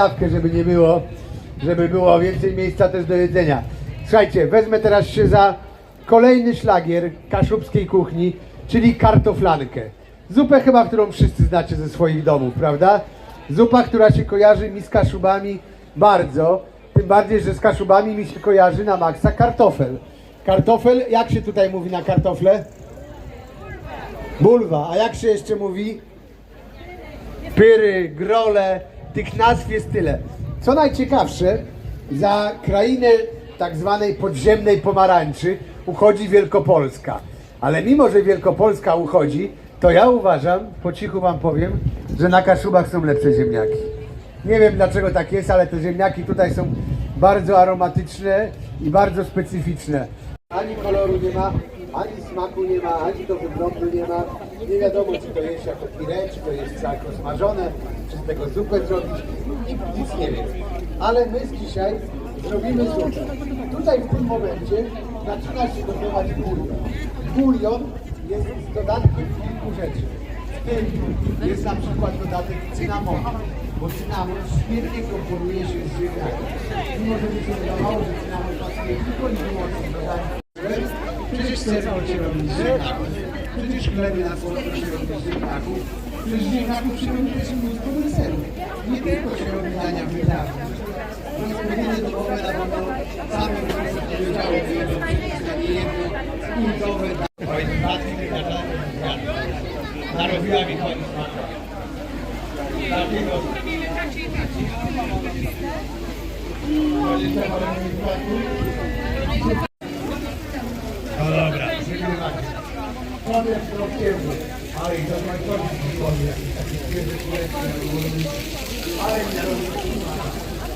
stawkę, żeby nie było, żeby było więcej miejsca też do jedzenia. Słuchajcie, wezmę teraz się za kolejny szlagier kaszubskiej kuchni, czyli kartoflankę. Zupę chyba, którą wszyscy znacie ze swoich domów, prawda? Zupa, która się kojarzy mi z kaszubami bardzo, tym bardziej, że z kaszubami mi się kojarzy na maksa kartofel. Kartofel, jak się tutaj mówi na kartofle? Bulwa, a jak się jeszcze mówi? pyry, grole, tych nazw jest tyle. Co najciekawsze, za krainę tak zwanej podziemnej pomarańczy uchodzi Wielkopolska. Ale mimo, że Wielkopolska uchodzi, to ja uważam, po cichu wam powiem, że na Kaszubach są lepsze ziemniaki. Nie wiem dlaczego tak jest, ale te ziemniaki tutaj są bardzo aromatyczne i bardzo specyficzne. Ani koloru nie ma, ani smaku nie ma, ani to wyglądu nie ma. Nie wiadomo, czy to jest jako pire, czy to jest jako smażone, czy z tego zupę zrobić. Nikt nic nie wie. Ale my dzisiaj zrobimy zupę. Tutaj w tym momencie zaczyna się gotować bulion. Bulion jest z dodatkiem kilku rzeczy. W tym jest na przykład dodatek cynamonu, bo cynamon świetnie komponuje się z ziemniakiem. Mimo, że mi się wydawało, że cynamon pasuje tylko i wyłącznie do Serwor się robi z ziemniaków. Przecież chleby na słodko się robi z ziemniaków. Przecież z ziemniaków też mnóstwo deserów. Nie tylko się robi dania wydawane. Rozpowiedzie domowe na pewno same powiedziały, że jedno kultowe. Narobiła mi koniec. Dlatego... No Powiem krokiemu, ale i ma kończyć powiem. Takie świeże górze. Ale nie.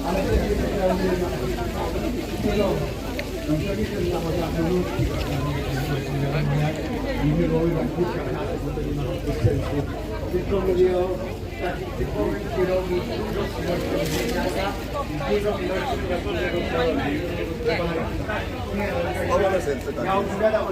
Ale to jest naprawdę kierowo. No to nie na początku ludzi. Nie wywoływać na to, bo to nie ma sensu. Tylko mówię o takich typowych kierowców, dużo ilości i dużo ilości krasowego Ja opowiadam